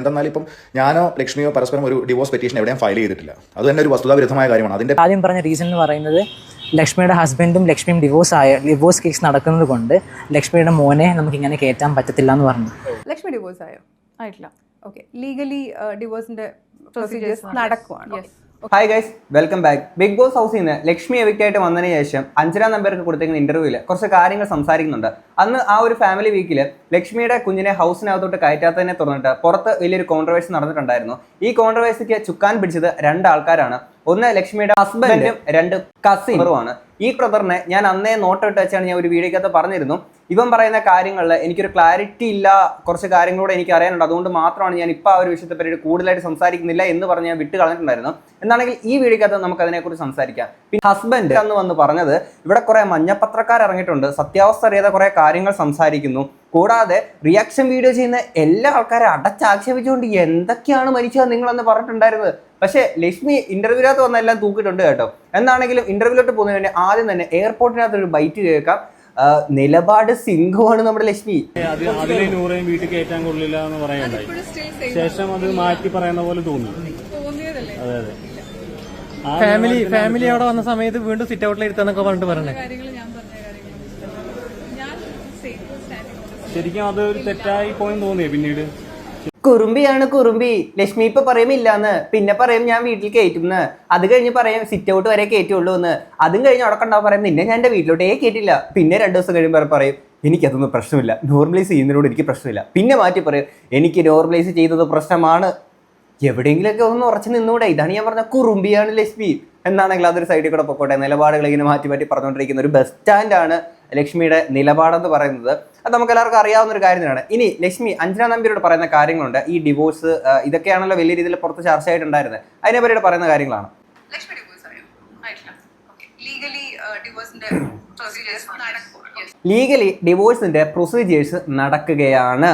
എന്തെന്നാൽ ഇപ്പം ഞാനോ ലക്ഷ്മിയോ പരസ്പരം ഒരു ഡിവോഴ്സ് പെറ്റീഷൻ എവിടെയും ഫയൽ ചെയ്തിട്ടില്ല. അത് തന്നെ ഒരു വസ്തുതാവിരുദ്ധമായ കാര്യമാണ്. അതിന്റെ ആദ്യം പറഞ്ഞ റീസൺ എന്ന് പറയുന്നത് ലക്ഷ്മിയുടെ ഹസ്ബൻഡും ലക്ഷ്മിയും ഡിവോഴ്സ് ആയ ഡിവോഴ്സ് കേസ് നടക്കുന്നത് കൊണ്ട് ലക്ഷ്മിയുടെ മോനെ നമുക്ക് ഇങ്ങനെ കയറ്റാൻ പറ്റത്തില്ല എന്ന് പറഞ്ഞു. ലക്ഷ്മി ഡിവോഴ്സ് ആയോ? ആയിട്ടില്ല. ഓക്കെ ലീഗലി ഡിവോഴ്സിന്റെ പ്രൊസീജിയേഴ്സ് നടക്കുവാണ്? Hi guys welcome back Bigg Boss ഹൗസിൽ നിന്ന് ലക്ഷ്മി എവിക്റ്റായിട്ട് വന്നതിന് ശേഷം അഞ്ചര നമ്പർക്ക് കൊടുത്തേക്കുന്ന ഇന്റർവ്യൂവിൽ കുറച്ച് കാര്യങ്ങൾ സംസാരിക്കുന്നുണ്ട്. അന്ന് ആ ഒരു ഫാമിലി വീക്കിൽ ലക്ഷ്മിയുടെ കുഞ്ഞിനെ ഹൗസിനകത്തോട്ട് കയറ്റാത്തതിനെ തുടർന്നിട്ട് പുറത്ത് വലിയൊരു കോൺട്രവേഴ്സി നടന്നിട്ടുണ്ടായിരുന്നു. ഈ കോൺട്രവേഴ്സിക്ക് ചുക്കാൻ പിടിച്ചത് രണ്ട് ആൾക്കാരാണ് ഒന്ന് ലക്ഷ്മിയുടെ ഹസ്ബൻഡും രണ്ട് കസിൻ കസിനുമാണ് ഈ ബ്രദറിനെ ഞാൻ അന്നേ നോട്ടിട്ട് വെച്ചാണ് ഞാൻ ഒരു വീഡിയോക്കകത്ത് പറഞ്ഞിരുന്നു. ഇവൻ പറയുന്ന കാര്യങ്ങളിൽ എനിക്കൊരു ക്ലാരിറ്റി ഇല്ല കുറച്ച് കാര്യങ്ങളോട് എനിക്ക് അറിയാനുണ്ട്. അതുകൊണ്ട് മാത്രമാണ് ഞാൻ ഇപ്പോൾ ആ ഒരു വിഷയത്തെ പറ്റി കൂടുതലായിട്ട് സംസാരിക്കുന്നില്ല എന്ന് പറഞ്ഞ് ഞാൻ വിട്ട് കളഞ്ഞിട്ടുണ്ടായിരുന്നു. എന്നാണെങ്കിൽ ഈ വീഡിയോക്കകത്ത് നമുക്ക് അതിനെക്കുറിച്ച് സംസാരിക്കാം. പിന്നെ ഹസ്ബൻഡ് എന്ന് വന്ന് പറഞ്ഞത് ഇവിടെ കുറേ മഞ്ഞപ്പത്രക്കാർ ഇറങ്ങിയിട്ടുണ്ട്. സത്യാവസ്ഥ അറിയാതെ കുറേ കാര്യങ്ങൾ സംസാരിക്കുന്നു. കൂടാതെ റിയാക്ഷൻ വീഡിയോ ചെയ്യുന്ന എല്ലാ ആൾക്കാരെ അടച്ചാക്ഷേപിച്ചുകൊണ്ട് എന്തൊക്കെയാണ് മരിച്ചത് നിങ്ങളെന്ന് പറഞ്ഞിട്ടുണ്ടായിരുന്നത്? പക്ഷേ ലക്ഷ്മി ഇന്റർവ്യൂവിനകത്ത് വന്നെല്ലാം തൂക്കിയിട്ടുണ്ട് കേട്ടോ. എന്നാണെങ്കിലും ഇന്റർവ്യൂലോട്ട് പോകുന്നതിന് വേണ്ടി ആദ്യം തന്നെ എയർപോർട്ടിനകത്ത് ഒരു ബൈറ്റ് കേൾക്കാം നിലപാട് സിംഗുമാണ് നമ്മുടെ ലക്ഷ്മി. അത് അതിലെ നൂറേയും വീട്ടിൽ കയറ്റാൻ കൊള്ളില്ല എന്ന് പറയണ്ടായി ശേഷം അത് മാറ്റി പറയുന്ന പോലെ തോന്നി. അതെ അതെ. ഫാമിലി ഫാമിലി അവിടെ വന്ന സമയത്ത് വീണ്ടും സിറ്റ് ഔട്ടിൽ ഇരുത്താന്നൊക്കെ പറഞ്ഞിട്ട് പറഞ്ഞേ ശരിക്കും അത് ഒരു തെറ്റായി പോയെന്ന് തോന്നിയേ പിന്നീട്? കുറുമ്പിയാണ് കുറുമ്പി. ലക്ഷ്മി ഇപ്പൊ പറയും ഇല്ലാന്ന്. പിന്നെ പറയും ഞാൻ വീട്ടിൽ കയറ്റുമെന്ന് അത് കഴിഞ്ഞ് പറയും സിറ്റ് ഔട്ട് വരെ കയറ്റുള്ളൂ എന്ന്. അതും കഴിഞ്ഞ് കണ്ടാ പറയും നിന്നെ ഞാൻ എന്റെ വീട്ടിലോട്ടേ കയറ്റില്ല പിന്നെ രണ്ട് ദിവസം കഴിയുമ്പോൾ പറയും എനിക്കതൊന്നും പ്രശ്നമില്ല. നോർമലൈസ് ചെയ്യുന്നതിനോട് എനിക്ക് പ്രശ്നമില്ല. പിന്നെ മാറ്റി പറയും എനിക്ക് നോർമലൈസ് ചെയ്തത് പ്രശ്നമാണ്. എവിടെയെങ്കിലൊക്കെ ഒന്ന് ഉറച്ചു നിന്നൂടെ. ഇതാണ് ഞാൻ പറഞ്ഞ കുറുമ്പിയാണ് ലക്ഷ്മി. എന്നാണെങ്കിൽ അതൊരു സൈഡിൽ കൂടെ പൊക്കോട്ടെ. നിലപാടുകൾ ഇങ്ങനെ മാറ്റി മാറ്റി പറഞ്ഞുകൊണ്ടിരിക്കുന്ന ഒരു ബസ് സ്റ്റാൻഡാണ് ലക്ഷ്മിയുടെ നിലപാടെന്ന് പറയുന്നത് അത് നമുക്ക് എല്ലാവർക്കും അറിയാവുന്ന ഒരു കാര്യം തന്നെയാണ്. ഇനി ലക്ഷ്മി അഞ്ജന നമ്പിയോട് പറയുന്ന കാര്യങ്ങളുണ്ട്. ഈ ഡിവോഴ്സ് ഇതൊക്കെയാണല്ലോ വലിയ രീതിയിൽ പുറത്ത് ചർച്ചയായിട്ടുണ്ടായിരുന്നത്. ആയിട്ടുണ്ടായിരുന്നത് പറ്റിയിട്ട് പറയുന്ന കാര്യങ്ങളാണ്. ലീഗലി ഡിവോഴ്സിന്റെ പ്രൊസീജിയേഴ്സ് നടക്കുകയാണ്.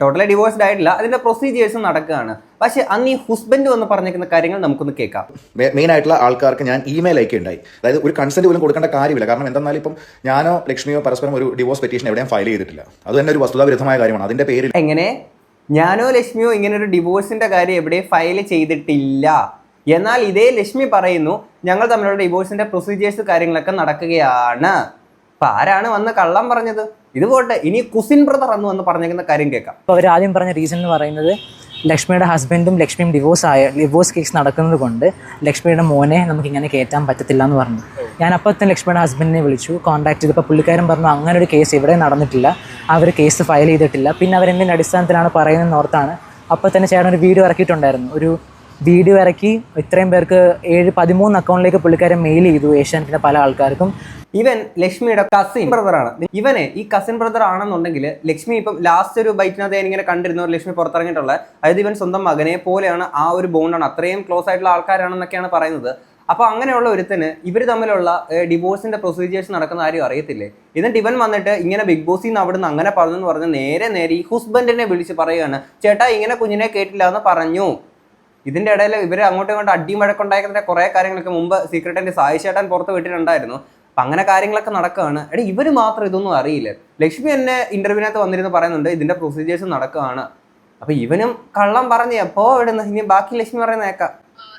ടോട്ടലി ഡിവോഴ്സ്ഡ് ആയിട്ടില്ല. അതിന്റെ പ്രൊസീജിയേഴ്സ് നടക്കുകയാണ്. പക്ഷെ അന്ന് ഈ ഹസ്ബൻഡ് വന്ന് പറഞ്ഞിരിക്കുന്ന കാര്യങ്ങൾ നമുക്കൊന്ന് കേൾക്കാം. മെയിൻ ആയിട്ടുള്ള ആൾക്കാർക്ക് ഞാൻ ഇമെയിൽ അയക്കുകയുണ്ടായി. അതായത് ഒരു കൺസെന്റ് പോലും കൊടുക്കേണ്ട കാര്യമില്ല. കാരണം എന്തെന്നാൽ ഇപ്പം ഞാനോ ലക്ഷ്മിയോ പരസ്പരം ഒരു ഡിവോഴ്സ് പെറ്റീഷൻ എവിടെയും ഫയൽ ചെയ്തിട്ടില്ല. അത് തന്നെ ഒരു വസ്തുതാവിരുദ്ധമായ കാര്യമാണ്. അതിന്റെ പേരിൽ എങ്ങനെ? ഞാനോ ലക്ഷ്മിയോ ഇങ്ങനെ ഒരു ഡിവോഴ്സിന്റെ കാര്യം എവിടെ ഫയൽ ചെയ്തിട്ടില്ല. എന്നാൽ ഇതേ ലക്ഷ്മി പറയുന്നു ഞങ്ങൾ തമ്മിലുള്ള ഡിവോഴ്സിന്റെ പ്രൊസീജിയേഴ്സ് കാര്യങ്ങളൊക്കെ നടക്കുകയാണ്. അപ്പൊ ആരാണ് വന്ന് കള്ളം പറഞ്ഞത്? ഇത് പോട്ടെ ഇനി കുസിൻ ബ്രദർ എന്ന് വന്ന് പറഞ്ഞേക്കുന്ന കാര്യം കേൾക്കാം. അപ്പോൾ അവർ ആദ്യം പറഞ്ഞ റീസൺ എന്ന് പറയുന്നത് ലക്ഷ്മിയുടെ ഹസ്ബൻഡും ലക്ഷ്മിയും ഡിവോഴ്സ് ആയ ഡിവോഴ്സ് കേസ് നടക്കുന്നത് കൊണ്ട് ലക്ഷ്മിയുടെ മോനെ നമുക്ക് ഇങ്ങനെ കയറ്റാൻ പറ്റത്തില്ല എന്ന് പറഞ്ഞു. ഞാൻ അപ്പോൾ തന്നെ ലക്ഷ്മിയുടെ ഹസ്ബൻഡിനെ വിളിച്ചു കോൺടാക്ട് ചെയ്തപ്പോൾ പുള്ളിക്കാരൻ പറഞ്ഞു അങ്ങനെ ഒരു കേസ് ഇവിടെ നടന്നിട്ടില്ല. അവർ കേസ് ഫയൽ ചെയ്തിട്ടില്ല. പിന്നെ അവരെന്തിന്റെ അടിസ്ഥാനത്തിലാണ് പറയുന്നത് ഓർത്താണ്. അപ്പോൾ തന്നെ ചേട്ടൻ ഒരു വീഡിയോ ഇറക്കിയിട്ടുണ്ടായിരുന്നു. ഒരു വീഡിയോ ഇറക്കി ഇത്രയും പേർക്ക് ഏഴ് പതിമൂന്ന് അക്കൗണ്ടിലേക്ക് പുള്ളിക്കാരൻ മെയിൽ ചെയ്തു ഏഷ്യാനെറ്റിന്റെ പല ആൾക്കാർക്കും. ഇവൻ ലക്ഷ്മിയുടെ കസിൻ ബ്രദറാണ് ഇവനെ ഈ കസിൻ ബ്രദർ ആണെന്നുണ്ടെങ്കിൽ ലക്ഷ്മി ഇപ്പം ലാസ്റ്റ് ഒരു ബൈറ്റിനകത്ത് ഞാൻ ഇങ്ങനെ കണ്ടിരുന്നു. ഒരു ലക്ഷ്മി പുറത്തിറങ്ങിയിട്ടുള്ള അതായത് ഇവൻ സ്വന്തം മകനെ പോലെയാണ് ആ ഒരു ബോണ്ടാണ് അത്രയും ക്ലോസ് ആയിട്ടുള്ള ആൾക്കാരാണെന്നൊക്കെയാണ് പറയുന്നത്. അപ്പൊ അങ്ങനെയുള്ള ഒരുത്തന് ഇവർ തമ്മിലുള്ള ഡിവോഴ്സിന്റെ പ്രൊസീജിയേഴ്സ് നടക്കുന്ന ആരും അറിയത്തില്ലേ? എന്നിട്ട് ഇവൻ വന്നിട്ട് ഇങ്ങനെ ബിഗ് ബോസിൽ നിന്ന് അവിടുന്ന് അങ്ങനെ പറഞ്ഞു എന്ന് പറഞ്ഞ് നേരെ നേരെ ഈ ഹസ്ബൻഡിനെ വിളിച്ച് പറയുകയാണ് ചേട്ടാ ഇങ്ങനെ കുഞ്ഞിനെ കേട്ടില്ല എന്ന് പറഞ്ഞു. ഇതിന്റെ ഇടയിൽ ഇവർ അങ്ങോട്ടും ഇങ്ങോട്ടും അടിയും ഉണ്ടായിരുന്ന കുറെ കാര്യങ്ങളൊക്കെ മുമ്പ് സീക്രട്ടിന്റെ സായി ചേട്ടൻ പുറത്ത് വിട്ടിട്ടുണ്ടായിരുന്നു. അപ്പൊ അങ്ങനെ കാര്യങ്ങളൊക്കെ നടക്കുകയാണ്. എടി ഇവർ മാത്രം ഇതൊന്നും അറിയില്ല. ലക്ഷ്മി എന്നെ ഇന്റർവ്യൂവിനകത്ത് വന്നിരുന്ന് പറയുന്നുണ്ട് ഇതിന്റെ പ്രൊസീജിയേഴ്സ് നടക്കുകയാണ്. അപ്പൊ ഇവനും കള്ളം പറഞ്ഞു എപ്പോ ഇവിടുന്ന് ഇനി ബാക്കി ലക്ഷ്മി പറയുന്ന കേക്കാം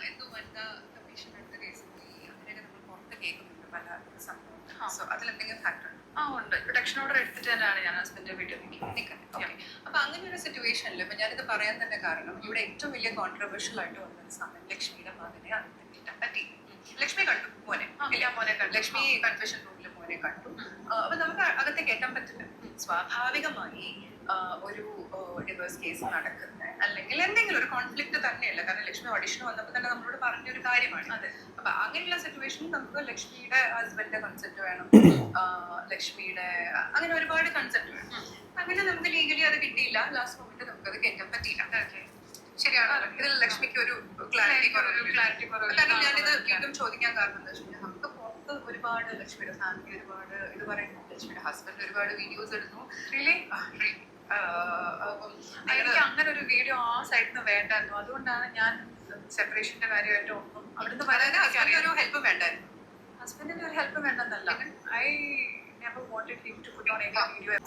എന്തോ വനിതാ കമ്മീഷൻ എടുത്ത കേസ് പോയി അങ്ങനെയൊക്കെ നമ്മൾ പുറത്ത് കേൾക്കുന്നുണ്ട് പല സംഭവം സോ അതിലെന്തെങ്കിലും ഫാക്ടർ ആ ഉണ്ട്. പ്രൊട്ടക്ഷൻ ഓർഡർ എടുത്തിട്ട് തന്നെയാണ് ഞാൻ ഹസ്ബൻഡിന്റെ വീട്ടിൽ നിൽക്കുന്നത്. അപ്പൊ അങ്ങനെ ഒരു സിറ്റുവേഷനിൽ ഇപ്പൊ ഞാനിത് പറയാൻ തന്നെ കാരണം ഇവിടെ ഏറ്റവും വലിയ കോൺട്രവേഴ്ഷ്യൽ ആയിട്ട് വന്ന സമയം ലക്ഷ്മിയുടെ മകനെ അകത്ത് കിട്ടാൻ പറ്റി. ലക്ഷ്മി കണ്ടു മോനെ. ഇല്ല മോനെ കണ്ടു. ലക്ഷ്മി കൺഫെഷൻ റൂമിൽ മോനെ കണ്ടു. അപ്പൊ നമുക്ക് അകത്തേക്ക് എത്താൻ പറ്റില്ല. സ്വാഭാവികമായി ഒരു ഡിവേഴ്സ് കേസ് നടക്കുന്നത് അല്ലെങ്കിൽ എന്തെങ്കിലും ഒരു കോൺഫ്ലിക്ട് തന്നെയല്ല. കാരണം ലക്ഷ്മി ഓഡിഷൻ വന്നപ്പോൾ തന്നെ നമ്മളോട് പറഞ്ഞ ഒരു കാര്യമാണ്. അതെ. അപ്പൊ അങ്ങനെയുള്ള സിറ്റുവേഷനിൽ നമുക്ക് ലക്ഷ്മിയുടെ ഹസ്ബൻഡിന്റെ കൺസെപ്റ്റ് വേണം. ലക്ഷ്മിയുടെ അങ്ങനെ ഒരുപാട് കൺസെപ്റ്റ് വേണം. അങ്ങനെ നമുക്ക് ലീഗലി അത് കിട്ടിയില്ല. ലാസ്റ്റ് മൊമെന്റ് നമുക്ക് അത് കേൾക്കാൻ പറ്റിയില്ല. ശരിയാണ്. ഇതിൽ ലക്ഷ്മിക്ക് ഒരു ക്ലാരിറ്റി ക്ലാരിറ്റി കാരണം ഞാനിത് വീണ്ടും ചോദിക്കാൻ കാരണം എന്താ വെച്ചാൽ നമുക്ക് പുറത്ത് ഒരുപാട് ലക്ഷ്മിയുടെ ഫാമിലി ഒരുപാട് ഇത് പറയുന്നു. ലക്ഷ്മിയുടെ ഹസ്ബൻഡ് ഒരുപാട് വീഡിയോസ് ഇടുന്നു. റിയലി എനിക്ക് അങ്ങനെ ഒരു വീഡിയോ ആ സൈഡിൽ നിന്ന് വേണ്ടായിരുന്നു. അതുകൊണ്ടാണ് ഞാൻ സെപ്പറേഷന്റെ കാര്യമായിട്ട് ഒന്നും അവിടുന്ന് പറയാൻ ഒരു ഹെൽപ്പ് വേണ്ടായിരുന്നു. ഹസ്ബൻഡിന് ഒരു ഹെൽപ്പ് വേണ്ടെന്നല്ല. ഐ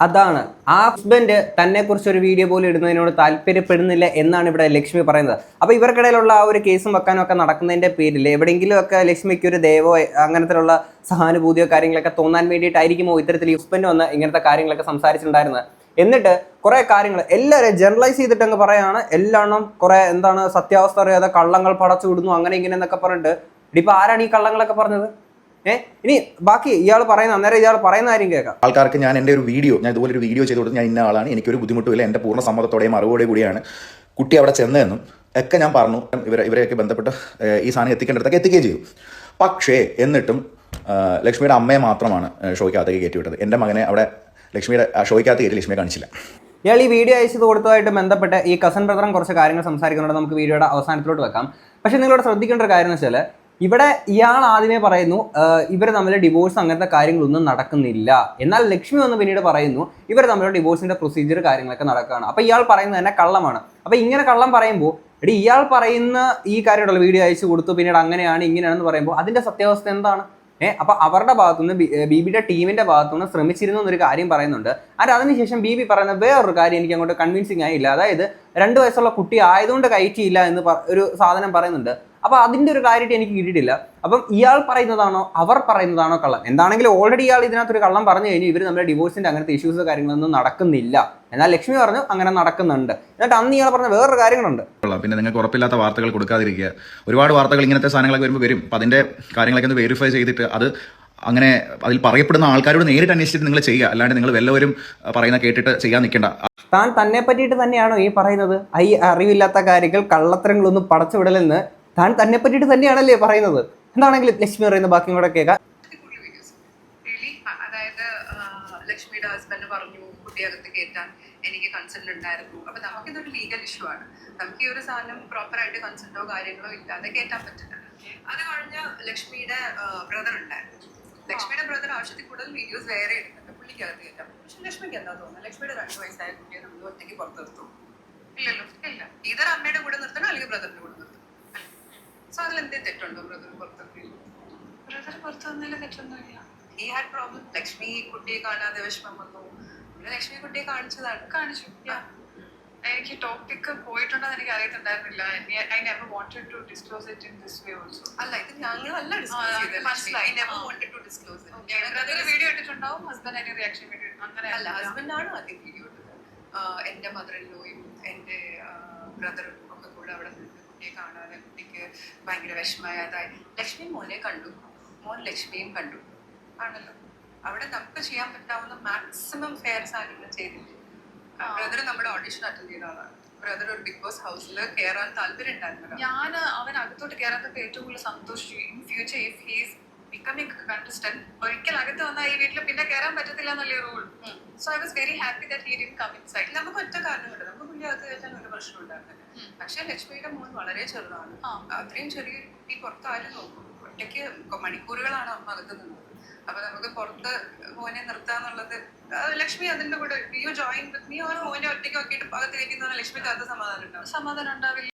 അതാണ് ആ. ഹസ്ബൻഡ് തന്നെ കുറിച്ച് ഒരു വീഡിയോ പോലും ഇടുന്നതിനോട് താല്പര്യപ്പെടുന്നില്ല എന്നാണ് ഇവിടെ ലക്ഷ്മി പറയുന്നത്. അപ്പോൾ ഇവർക്കിടയിലുള്ള ആ ഒരു കേസും വെക്കാനും ഒക്കെ നടക്കുന്നതിന്റെ പേരിൽ എവിടെയെങ്കിലും ഒക്കെ ലക്ഷ്മിക്ക് ഒരു ദൈവോ അങ്ങനത്തിലുള്ള സഹാനുഭൂതിയോ കാര്യങ്ങളൊക്കെ തോന്നാൻ വേണ്ടിയിട്ടായിരിക്കുമോ ഇത്തരത്തിൽ ഹസ്ബൻഡ് വന്ന് ഇങ്ങനത്തെ കാര്യങ്ങളൊക്കെ സംസാരിച്ചിട്ടുണ്ടായിരുന്നത്? എന്നിട്ട് കുറെ കാര്യങ്ങൾ എല്ലാവരും ജനറലൈസ് ചെയ്തിട്ട് അങ്ങ് പറയാണ്. എല്ലാം കുറെ എന്താണ് സത്യാവസ്ഥ അറിയാതെ കള്ളങ്ങൾ പടച്ചു വിടുന്നു അങ്ങനെ ഇങ്ങനെ എന്നൊക്കെ പറഞ്ഞിട്ട്. ഇപ്പൊ ആരാണ് ഈ കള്ളങ്ങളൊക്കെ പറഞ്ഞത്? ഏഹ് ഇനി ബാക്കി ഇയാൾ പറയുന്ന അന്നേരം ഇയാൾ പറയുന്ന കാര്യം കേൾക്കാം. ആൾക്കാർക്ക് ഞാൻ എന്റെ ഒരു വീഡിയോ ഞാൻ ഇതുപോലെ ഒരു വീഡിയോ ചെയ്ത് കൊടുത്ത് ഞാൻ ഇന്ന ആളാണ് എനിക്കൊരു ബുദ്ധിമുട്ടുമില്ല എന്റെ പൂർണ സമ്മതത്തോടെയും അറിവോടെ കൂടിയാണ് കുട്ടി അവിടെ ചെന്നതെന്നും ഒക്കെ ഞാൻ പറഞ്ഞു. ഇവരെ ഇവരെയൊക്കെ ബന്ധപ്പെട്ട് ഈ സാധനം എത്തിക്കേണ്ടടുത്തൊക്കെ എത്തിക്കുകയും ചെയ്തു. പക്ഷേ എന്നിട്ടും ലക്ഷ്മിയുടെ അമ്മയെ മാത്രമാണ് ഷോയ്ക്ക് അകത്തേക്ക് കയറ്റി വിട്ടത്. എന്റെ മകനെ അവിടെ ലക്ഷ്മിയുടെ ആ ഷോയ്ക്കകത്ത് കയറ്റി ലക്ഷ്മിയെ കാണിച്ചില്ല. ഇയാൾ ഈ വീഡിയോ അയച്ചത് കൊടുത്തതായിട്ട് ബന്ധപ്പെട്ട് ഈ കസൻ ബ്രദറും കുറച്ച് കാര്യങ്ങൾ സംസാരിക്കുന്നുണ്ട്. നമുക്ക് വീഡിയോയുടെ അവസാനത്തിലോട്ട് വെക്കാം. പക്ഷേ നിങ്ങളോട് ശ്രദ്ധിക്കേണ്ട ഒരു കാര്യം എന്ന് വെച്ചാൽ ഇവിടെ ഇയാൾ ആദ്യമേ പറയുന്നു ഇവർ തമ്മിൽ ഡിവോഴ്സ് അങ്ങനത്തെ കാര്യങ്ങളൊന്നും നടക്കുന്നില്ല. എന്നാൽ ലക്ഷ്മി വന്ന് പിന്നീട് പറയുന്നു ഇവർ തമ്മിലുള്ള ഡിവോഴ്സിന്റെ പ്രൊസീജിയർ കാര്യങ്ങളൊക്കെ നടക്കുകയാണ് അപ്പോൾ ഇയാൾ പറയുന്നത് തന്നെ കള്ളമാണ്. അപ്പോൾ ഇങ്ങനെ കള്ളം പറയുമ്പോൾ എടി ഇയാൾ പറയുന്ന ഈ കാര്യമുള്ള വീഡിയോ അയച്ചു കൊടുത്തു പിന്നീട് അങ്ങനെയാണ് ഇങ്ങനെയാണെന്ന് പറയുമ്പോൾ അതിന്റെ സത്യാവസ്ഥ എന്താണ്? ഏഹ് അപ്പൊ അവരുടെ ഭാഗത്തുനിന്ന് ബി ബിയുടെ ടീമിന്റെ ഭാഗത്തുനിന്ന് ശ്രമിച്ചിരുന്നു എന്നൊരു കാര്യം പറയുന്നുണ്ട്. അത് അതിനുശേഷം ബി ബി പറയുന്ന വേറൊരു കാര്യം എനിക്ക് അങ്ങോട്ട് കൺവിൻസിങ് ആയില്ല. അതായത് രണ്ട് വയസ്സുള്ള കുട്ടി ആയതുകൊണ്ട് കയറ്റിയില്ല എന്ന് ഒരു സാധനം പറയുന്നുണ്ട്. അപ്പൊ അതിന്റെ ഒരു ക്ലാരിറ്റി എനിക്ക് കിട്ടിയിട്ടില്ല. അപ്പം ഇയാൾ പറയുന്നതാണോ അവർ പറയുന്നതാണോ കള്ളം? എന്താണെങ്കിലും ഓൾറെഡി ഇയാൾ ഇതിനകത്തൊരു കള്ളം പറഞ്ഞു കഴിഞ്ഞാൽ ഇവർ നമ്മുടെ ഡിവോഴ്സിന്റെ അങ്ങനത്തെ ഇഷ്യൂസ് കാര്യങ്ങളൊന്നും നടക്കുന്നില്ല. എന്നാൽ ലക്ഷ്മി പറഞ്ഞു അങ്ങനെ നടക്കുന്നുണ്ട്. എന്നിട്ട് അന്ന് ഇയാൾ പറഞ്ഞ വേറൊരു കാര്യങ്ങളുണ്ട്. പിന്നെ നിങ്ങൾക്ക് ഉറപ്പില്ലാത്ത വാർത്തകൾ കൊടുക്കാതിരിക്കുക. ഒരുപാട് വാർത്തകൾ ഇങ്ങനത്തെ സാധനങ്ങളൊക്കെ വരുമ്പോൾ വരും. അപ്പം അതിന്റെ കാര്യങ്ങളൊക്കെ ഒന്ന് വെരിഫൈ ചെയ്തിട്ട് അത് അങ്ങനെ അതിൽ പറയപ്പെടുന്ന ആൾക്കാരോട് നേരിട്ട് അന്വേഷിച്ചിട്ട് നിങ്ങൾ ചെയ്യുക. അല്ലാണ്ട് നിങ്ങൾ വല്ലവരും പറയുന്ന കേട്ടിട്ട് ചെയ്യാൻ നിൽക്കേണ്ട. താൻ തന്നെ പറ്റിയിട്ട് തന്നെയാണോ ഈ പറയുന്നത്? ഈ അറിവില്ലാത്ത കാര്യങ്ങൾ കള്ളത്തരങ്ങളൊന്നും പടച്ചു വിടലെന്ന് താൻ തന്നെ പറ്റിയിട്ട് തന്നെയാണല്ലേ പറയുന്നത്. എന്താണെങ്കിലും ലക്ഷ്മി പറയുന്ന ബാക്കി കൂടെ കേൾക്കാം. അതായത് ലക്ഷ്മിയുടെ ഹസ്ബൻഡ് പറഞ്ഞു കുട്ടിയകത്ത് കയറ്റാൻ എനിക്ക് കൺസെന്റ് ഉണ്ടായിരുന്നു. അപ്പൊ നമുക്കിതൊരു ലീഗൽ ഇഷ്യൂ ആണ്. നമുക്ക് ഈ ഒരു സാധനം പ്രോപ്പർ ആയിട്ട് കൺസെന്റോ കാര്യങ്ങളോ ഇല്ലാതെ കയറ്റാൻ പറ്റില്ല. അത് കഴിഞ്ഞ് ലക്ഷ്മിയുടെ ബ്രദർ ഉണ്ടായിരുന്നു. ലക്ഷ്മിയുടെ ബ്രദർ ആവശ്യത്തിൽ കൂടുതൽ വീഡിയോസ് വേറെ എടുക്കുന്നുണ്ട്. പുള്ളിക്കകത്ത് കയറ്റാം പക്ഷെ ലക്ഷ്മിക്ക് എന്താ തോന്നുന്നത്? ലക്ഷ്മിയുടെ രണ്ട് വയസ്സായ കുട്ടിയെ നമ്മൾ ഒറ്റയ്ക്ക് പുറത്തു നിർത്തും ഇല്ലല്ലോ ഇല്ല. ഇതർ അമ്മയുടെ കൂടെ നിർത്തണം അല്ലെങ്കിൽ ബ്രദറിന്റെ കൂടെ നിർത്തണം? സോ അതിൽ എന്തെങ്കിലും തെറ്റുണ്ടോ ബ്രദർ പുറത്തൊക്കെ? ബ്രദർ പുറത്തു വന്നതിൽ തെറ്റൊന്നുമില്ല ഹാഡ് പ്രോബ്ലം ലക്ഷ്മി കുട്ടിയെ കാണാതെ വിഷമം വന്നു. ലക്ഷ്മി കുട്ടിയെ കാണിച്ചതാണ്. കാണിച്ചു എനിക്ക് ടോപ്പിക് പോയിട്ടുണ്ടെന്ന് എനിക്ക് അറിയത്തുണ്ടായിരുന്നില്ല I never wanted to disclose it in this way also അല്ല ഇത് ഞങ്ങളല്ല ഡിസ്കസ് ആ, ചെയ്തത് മനസ്സിലായി. Never wanted to disclose brother video ഇട്ടിട്ടുണ്ടാവും. Husband അതിന് റിയാക്ഷൻ വീഡിയോ അങ്ങനെ അല്ല ഹസ്ബൻഡാണ് ആദ്യം വീഡിയോ ഇട്ടത്. എന്റെ എന്റെ മദർ ലോയും എന്റെ ബ്രദറും ഒക്കെ കൂടെ അവിടെ നിന്ന് കുട്ടിയെ കാണാതെ കുട്ടിക്ക് ഭയങ്കര വിഷമമായ. അതായത് ലക്ഷ്മി മോനെ കണ്ടു. മോൻ ലക്ഷ്മിയും കണ്ടു. ആണല്ലോ. അവിടെ നമുക്ക് ചെയ്യാൻ പറ്റാവുന്ന മാക്സിമം ഫെയർ സാധനങ്ങൾ ചെയ്തില്ലേ ബ്രദർ നമ്മുടെ ഓഡിഷൻ അറ്റൻഡ് ചെയ്ത ആളാണ്. ബ്രദർ ഒരു ബിഗ് ബോസ് ഹൗസിൽ കയറാൻ താല്പര്യം ഉണ്ടായിരുന്നു ഞാൻ അവൻ അകത്തോട്ട് കയറാത്തപ്പോൾ ഏറ്റവും കൂടുതൽ സന്തോഷിച്ചു. In future if he's becoming contestant ഒരിക്കൽ അകത്ത് വന്നാൽ ഈ വീട്ടിൽ പിന്നെ കയറാൻ പറ്റത്തില്ല എന്നുള്ള rule so I was very happy that he didn't come inside നമുക്ക് ഒറ്റ കാരണമുണ്ട്. നമുക്ക് പുള്ളി അകത്ത് കയറ്റാൻ ഒരു പ്രശ്നം ഉണ്ടായിരുന്നില്ല. പക്ഷെ ലക്ഷ്മിയുടെ മോൻ വളരെ ചെറുതാണ്. അത്രയും ചെറിയ കുട്ടി പുറത്ത് ആരും നോക്കും. ഒറ്റയ്ക്ക് മണിക്കൂറുകളാണ് അമ്മ അകത്ത് നിന്നത്. അപ്പൊ നമുക്ക് പുറത്ത് മോനെ നിർത്താന്നുള്ളത് ലക്ഷ്മി അതിന്റെ കൂടെ you join with me or മോനെ ഒറ്റയ്ക്ക് നോക്കിയിട്ട് അകത്ത് കയറ്റുന്ന ലക്ഷ്മിക്ക് അത് സമാധാനം ഉണ്ടാവും. സമാധാനം ഉണ്ടാവില്ല.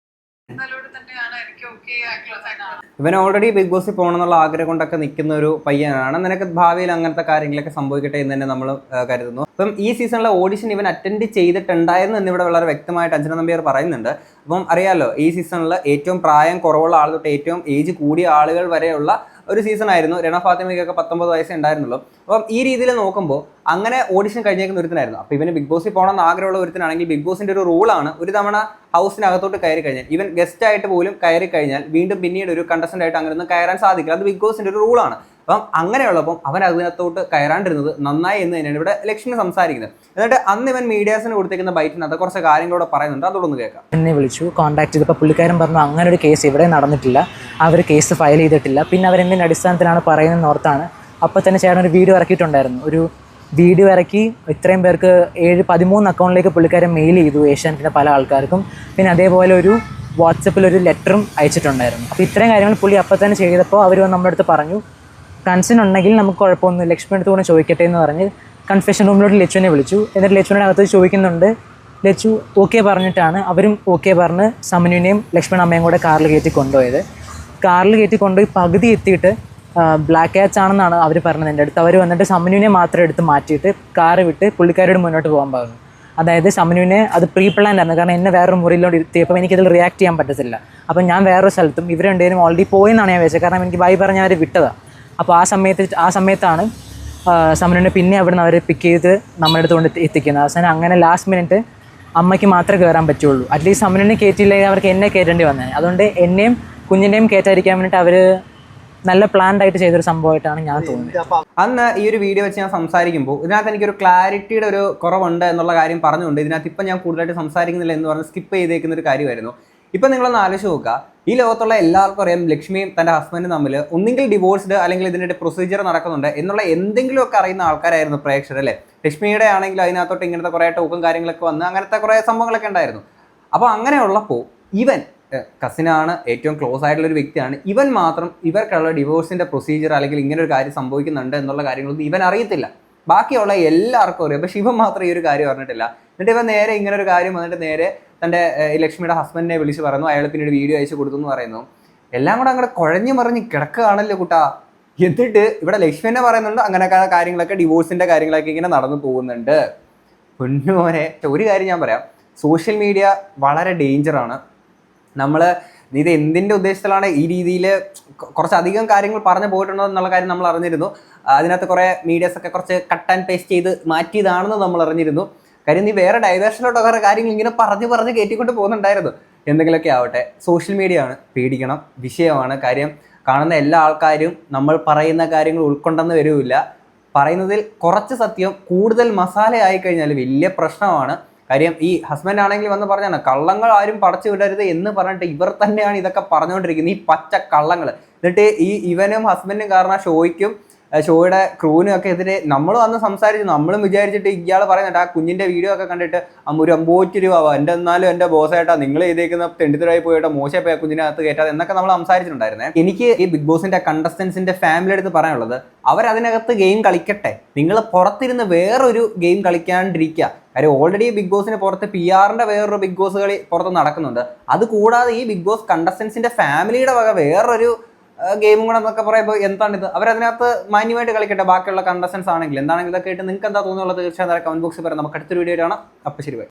ഇവൻ ഓൾറെഡി ബിഗ് ബോസിൽ പോകണം എന്നുള്ള ആഗ്രഹം കൊണ്ടൊക്കെ നിൽക്കുന്ന ഒരു പയ്യനാണ്. നിനക്ക് ഭാവിയിൽ അങ്ങനത്തെ കാര്യങ്ങളൊക്കെ സംഭവിക്കട്ടെ എന്ന് തന്നെ നമ്മൾ കരുതുന്നു. അപ്പം ഈ സീസണിലെ ഓഡിഷൻ ഇവൻ അറ്റൻഡ് ചെയ്തിട്ടുണ്ടായിരുന്നു എന്നിവിടെ വളരെ വ്യക്തമായിട്ട് അഞ്ജന നമ്പ്യാർ പറയുന്നുണ്ട്. അപ്പം അറിയാലോ ഈ സീസണിൽ ഏറ്റവും പ്രായം കുറവുള്ള ആൾ തൊട്ട് ഏറ്റവും ഏജ് കൂടിയ ആളുകൾ വരെയുള്ള ഒരു സീസൺ ആയിരുന്നു. രണ ഫാത്തിമയ്ക്കൊക്കെ പത്തൊമ്പത് വയസ്സേ ഉണ്ടായിരുന്നുള്ളൂ. അപ്പം ഈ രീതിയിൽ നോക്കുമ്പോൾ അങ്ങനെ ഓഡിഷൻ കഴിഞ്ഞേക്കുന്ന ഒരുത്തനായിരുന്നു. അപ്പോൾ ഇവന് ബിഗ് ബോസിൽ പോകണം എന്ന് ആഗ്രഹമുള്ള ഒരുത്തനാണെങ്കിൽ ബിഗ് ബോസിന്റെ ഒരു റൂളാണ് ഒരു തവണ ഹൗസിനകത്തോട്ട് കയറി കഴിഞ്ഞാൽ ഇവൻ ഗസ്റ്റ് ആയിട്ട് പോലും കയറി കഴിഞ്ഞാൽ വീണ്ടും പിന്നീട് ഒരു കണ്ടസ്റ്റന്റ് ആയിട്ട് അങ്ങനെ ഒന്നും കയറാൻ സാധിക്കില്ല. അത് ബിഗ് ബോസിന്റെ ഒരു റൂളാണ് അപ്പം അങ്ങനെയുള്ളപ്പം അവൻ അതിനകത്തോട്ട് കയറാണ്ടിരുന്നത് നന്നായി എന്ന് തന്നെയാണ് ഇവിടെ ലക്ഷ്മി സംസാരിക്കുന്നത്. എന്നിട്ട് അന്ന് ഇവൻ മീഡിയാസിന് കൊടുത്തേക്കുന്ന ബൈറ്റിനകത്ത് കുറച്ച് കാര്യങ്ങളോട് പറയുന്നുണ്ട്. അതോടൊന്ന് കേൾക്കാം. എന്നെ വിളിച്ചു കോൺടാക്ട് ചെയ്തപ്പോൾ പുള്ളിക്കാരൻ പറഞ്ഞു അങ്ങനെ ഒരു കേസ് ഇവിടെ നടന്നിട്ടില്ല. അവർ കേസ് ഫയൽ ചെയ്തിട്ടില്ല. പിന്നെ അവരെന്തിന്റെ അടിസ്ഥാനത്തിലാണ് പറയുന്നത് ഓർത്താണ്. അപ്പോൾ തന്നെ ചേട്ടൻ ഒരു വീഡിയോ ഇറക്കിയിട്ടുണ്ടായിരുന്നു. ഒരു വീഡിയോ ഇറക്കി ഇത്രയും പേർക്ക് ഏഴ് പതിമൂന്ന് അക്കൗണ്ടിലേക്ക് പുള്ളിക്കാരൻ മെയിൽ ചെയ്തു ഏഷ്യാനെറ്റിന്റെ പല ആൾക്കാർക്കും. പിന്നെ അതേപോലെ ഒരു വാട്സപ്പിൽ ഒരു ലെറ്ററും അയച്ചിട്ടുണ്ടായിരുന്നു. അപ്പോൾ ഇത്രയും കാര്യങ്ങൾ പുള്ളി അപ്പോൾ തന്നെ ചെയ്തപ്പോൾ അവർ നമ്മുടെ അടുത്ത് പറഞ്ഞു കൺസേൺ ഉണ്ടെങ്കിൽ നമുക്ക് കുഴപ്പമൊന്നും ലക്ഷ്മി അടുത്ത് കൂടെ ചോദിക്കട്ടെ എന്ന് പറഞ്ഞ് കൺഫെഷൻ റൂമിലോട്ട് ലച്ചുവിനെ വിളിച്ചു. എന്നിട്ട് ലച്ചുവിന്റെ അകത്ത് ചോദിക്കുന്നുണ്ട് ലച്ചു ഓക്കെ പറഞ്ഞിട്ടാണ് അവരും ഓക്കെ പറഞ്ഞ് സമനുവിനെയും ലക്ഷ്മണ അമ്മയും കൂടെ കാറിൽ കയറ്റി കൊണ്ടുപോയത്. കാറിൽ കയറ്റി കൊണ്ടുപോയി പകുതി എത്തിയിട്ട് ബ്ലാക്ക് ക്യാച്ച് ആണെന്നാണ് അവർ പറഞ്ഞത് എന്റെ അടുത്ത്. അവർ വന്നിട്ട് സമനുവിനെ മാത്രം എടുത്ത് മാറ്റിയിട്ട് കാറ് വിട്ട് പുള്ളിക്കാരോട് മുന്നോട്ട് പോകാൻ പറഞ്ഞു. അതായത് സമനുവിനെ അത് പ്രീ പ്ലാൻ ആയിരുന്നു. കാരണം എന്നെ വേറൊരു മുറിയിലോട്ട് ഇരുത്തിയപ്പോൾ എനിക്കതിൽ റിയാക്ട് ചെയ്യാൻ പറ്റത്തില്ല. അപ്പം ഞാൻ വേറൊരു സ്ഥലത്തും ഇവർ രണ്ടുപേരും ഓൾറെഡി പോയെന്നാണ് ഞാൻ വിചാരിച്ചത്. കാരണം എനിക്ക് ബൈ പറഞ്ഞ് അവർ വിട്ടതാണ് അപ്പോൾ ആ സമയത്ത് ആ സമയത്താണ് സമനുവിനെ പിന്നെ അവിടെ നിന്ന് അവർ പിക്ക് ചെയ്ത് നമ്മുടെ അടുത്ത് കൊണ്ട് എത്തി- എത്തിക്കുന്നത്. അവസാനം അങ്ങനെ ലാസ്റ്റ് മിനിറ്റ് അമ്മയ്ക്ക് മാത്രമേ കയറാൻ പറ്റുള്ളൂ. അറ്റ്ലീസ്റ്റ് സമനുവിനെ കയറ്റിയില്ലെങ്കിൽ അവർക്ക് എന്നെ കയറ്റേണ്ടി വന്നേ. അതുകൊണ്ട് എന്നെയും കുഞ്ഞിനെയും കയറ്റാതിരിക്കാൻ വേണ്ടിയിട്ട് അവർ നല്ല പ്ലാൻഡ് ആയിട്ട് ചെയ്തൊരു സംഭവമായിട്ടാണ് ഞാൻ തോന്നുന്നത്. അന്ന് ഈ ഒരു വീഡിയോ വെച്ച് ഞാൻ സംസാരിക്കുമ്പോൾ ഇതിനകത്ത് എനിക്കൊരു ക്ലാരിറ്റിയുടെ ഒരു കുറവുണ്ട് എന്നുള്ള കാര്യം പറഞ്ഞുകൊണ്ട് ഇതിനകത്ത് ഇപ്പം ഞാൻ കൂടുതലായിട്ട് സംസാരിക്കുന്നില്ല എന്ന് പറഞ്ഞ് സ്കിപ്പ് ചെയ്തേക്കുന്ന ഒരു കാര്യമായിരുന്നു. ഇപ്പം നിങ്ങളൊന്ന് ആലോചിച്ച് നോക്കുക. ഈ ലോകത്തുള്ള എല്ലാവർക്കും അറിയാം ലക്ഷ്മിയും തന്റെ ഹസ്ബൻഡും തമ്മിൽ ഒന്നെങ്കിൽ ഡിവോഴ്സ്ഡ് അല്ലെങ്കിൽ ഇതിന്റെ പ്രൊസീജിയർ നടക്കുന്നുണ്ട് എന്നുള്ള എന്തെങ്കിലുമൊക്കെ അറിയുന്ന ആൾക്കാരായിരുന്നു പ്രേക്ഷകർ അല്ലേ? ലക്ഷ്മിയുടെ ആണെങ്കിൽ അതിനകത്തോട്ട് ഇങ്ങനത്തെ കുറേ ടോക്കും കാര്യങ്ങളൊക്കെ വന്ന് അങ്ങനത്തെ കുറേ സംഭവങ്ങളൊക്കെ ഉണ്ടായിരുന്നു. അപ്പോൾ അങ്ങനെ ഉള്ളപ്പോൾ ഇവൻ കസിനാണ് ഏറ്റവും ക്ലോസ് ആയിട്ടുള്ള ഒരു വ്യക്തിയാണ്. ഇവൻ മാത്രം ഇവർക്കുള്ള ഡിവോഴ്സിന്റെ പ്രൊസീജിയർ അല്ലെങ്കിൽ ഇങ്ങനെ ഒരു കാര്യം സംഭവിക്കുന്നുണ്ട് എന്നുള്ള കാര്യങ്ങളൊന്നും ഇവൻ അറിയത്തില്ല. ബാക്കിയുള്ള എല്ലാവർക്കും അറിയാം. പക്ഷെ ഇവൻ മാത്രം ഈ ഒരു കാര്യം അറിഞ്ഞിട്ടില്ല. എന്നിട്ട് ഇവൻ നേരെ ഇങ്ങനെ ഒരു കാര്യം വന്നിട്ട് നേരെ തന്റെ ലക്ഷ്മിയുടെ ഹസ്ബൻഡിനെ വിളിച്ച് പറയുന്നു അയാൾ പിന്നീട് വീഡിയോ അയച്ചു കൊടുത്തു എന്ന് പറയുന്നു. എല്ലാം കൂടെ അങ്ങോട്ട് കുഴഞ്ഞു മറിഞ്ഞ് കിടക്കുകയാണല്ലോ കുട്ടാ. എന്നിട്ട് ഇവിടെ ലക്ഷ്മി തന്നെ പറയുന്നുണ്ട് അങ്ങനെയൊക്കെ കാര്യങ്ങളൊക്കെ ഡിവോഴ്സിന്റെ കാര്യങ്ങളൊക്കെ ഇങ്ങനെ നടന്നു പോകുന്നുണ്ട്. പൊന്നുമോനെ ഒരു കാര്യം ഞാൻ പറയാം. സോഷ്യൽ മീഡിയ വളരെ ഡേഞ്ചറാണ് നമ്മൾ ഇത് എന്തിന്റെ ഉദ്ദേശത്തിലാണ് ഈ രീതിയിൽ കുറച്ചധികം കാര്യങ്ങൾ പറഞ്ഞു പോയിട്ടുണ്ടോ എന്നുള്ള കാര്യം നമ്മൾ അറിഞ്ഞിരുന്നു. അതിനകത്ത് കുറേ മീഡിയസ് ഒക്കെ കുറച്ച് കട്ട് ആൻഡ് പേസ്റ്റ് ചെയ്ത് മാറ്റിയതാണെന്ന് നമ്മൾ അറിഞ്ഞിരുന്നു. കാര്യം നീ വേറെ ഡൈവേഷനിലോട്ട് വേറെ കാര്യങ്ങൾ ഇങ്ങനെ പറഞ്ഞ് പറഞ്ഞ് കയറ്റിക്കൊണ്ട് പോകുന്നുണ്ടായിരുന്നു. എന്തെങ്കിലുമൊക്കെ ആവട്ടെ. സോഷ്യൽ മീഡിയ ആണ്. പേടിക്കണം. വിഷയമാണ്. കാര്യം കാണുന്ന എല്ലാ ആൾക്കാരും നമ്മൾ പറയുന്ന കാര്യങ്ങൾ ഉൾക്കൊണ്ടെന്ന് വരില്ല. പറയുന്നതിൽ കുറച്ച് സത്യം കൂടുതൽ മസാല ആയി കഴിഞ്ഞാൽ വലിയ പ്രശ്നമാണ്. കാര്യം ഈ ഹസ്ബൻഡ് ആണെങ്കിൽ വന്ന് പറഞ്ഞാണ് കള്ളങ്ങൾ ആരും പടച്ചു വിടരുത് എന്ന് പറഞ്ഞിട്ട് ഇവർ തന്നെയാണ് ഇതൊക്കെ പറഞ്ഞുകൊണ്ടിരിക്കുന്നത്. ഈ പച്ച കള്ളങ്ങൾ. എന്നിട്ട് ഈ ഇവനും ഹസ്ബൻഡും കാരണം ഷോയ്ക്കും ഷോയുടെ ക്രൂവിനും ഒക്കെ എതിരെ നമ്മൾ വന്ന് സംസാരിച്ചു. നമ്മളും വിചാരിച്ചിട്ട് ഇയാൾ പറയുന്നുണ്ട് ആ കുഞ്ഞിന്റെ വീഡിയോ ഒക്കെ കണ്ടിട്ട് അമ്മ ഒരു അമ്പൂറ്റി രൂപ എന്റെ എന്നാലും എന്റെ ബോസായിട്ടാ നിങ്ങൾ ചെയ്തേക്കുന്ന തെണ്ടിത്തരായി പോയിട്ട് മോശമായി കുഞ്ഞിനകത്ത് കയറ്റാതെ എന്നൊക്കെ നമ്മൾ സംസാരിച്ചിട്ടുണ്ടായിരുന്നേ. എനിക്ക് ഈ ബിഗ് ബോസിന്റെ കണ്ടസ്റ്റൻസിന്റെ ഫാമിലി അടുത്ത് പറയാനുള്ളത് അവർ അതിനകത്ത് ഗെയിം കളിക്കട്ടെ. നിങ്ങൾ പുറത്തിരുന്ന് വേറൊരു ഗെയിം കളിക്കാണ്ടിരിക്കുക കാര്യം ഓൾറെഡി ബിഗ് ബോസിന് പുറത്ത് പി ആറിന്റെ വേറൊരു ബിഗ് ബോസ് കളി പുറത്ത് നടക്കുന്നുണ്ട്. അത് കൂടാതെ ഈ ബിഗ് ബോസ് കണ്ടസ്റ്റൻസിന്റെ ഫാമിലിയുടെ വക വേറൊരു ഗെയിമും കൂടെ എന്നൊക്കെ പറയുമ്പോൾ എന്താണിത്? അവരതിനകത്ത് മാന്യമായിട്ട് കളിക്കട്ടെ ബാക്കിയുള്ള കണ്ടസ്റ്റൻസ് ആണെങ്കിൽ. എന്താണെങ്കിലും ഇതൊക്കെ ആയിട്ട് നിങ്ങൾക്ക് എന്താ തോന്നുന്നുള്ളത് തീർച്ചയായും കമന്റ് ബോക്സിൽ പറയാം നമുക്ക് അടുത്തൊരു വീഡിയോ കാണാം. അപ്പം ശരി